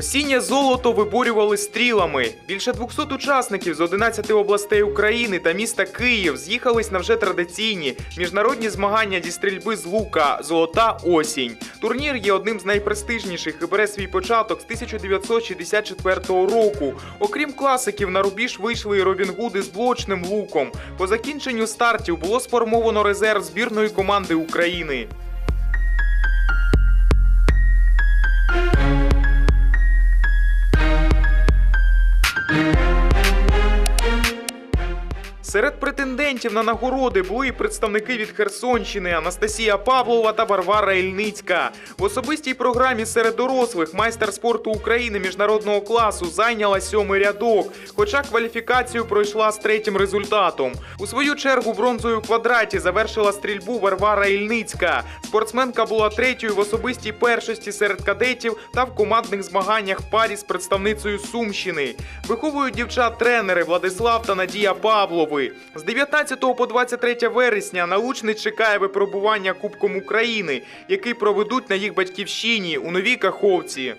Осіннє золото виборювали стрілами. Більше 200 учасників з 11 областей України та міста Київ з'їхались на вже традиційні міжнародні змагання зі стрільби з лука Золота осінь. Турнір є одним з найпрестижніших і бере свій початок з 1964 року. Окрім класиків, на рубіж вийшли і Робін Гуди з блочним луком. По закінченню стартів було сформовано резерв збірної команди України. Серед претендентів на нагороди були і представники від Херсонщини Анастасія Павлова та Варвара Ільницька. В особистій програмі серед дорослих майстер спорту України міжнародного класу зайняла сьомий рядок, хоча кваліфікацію пройшла з третім результатом. У свою чергу бронзою у квадраті завершила стрільбу Варвара Ільницька. Спортсменка була третьою в особистій першості серед кадетів та в командних змаганнях в парі з представницею Сумщини. Виховують дівчат тренери Владислав та Надія Павлови. З 19 по 23 вересня научний чекає випробування Кубком України, який проведуть на їх батьківщині у Новій Каховці.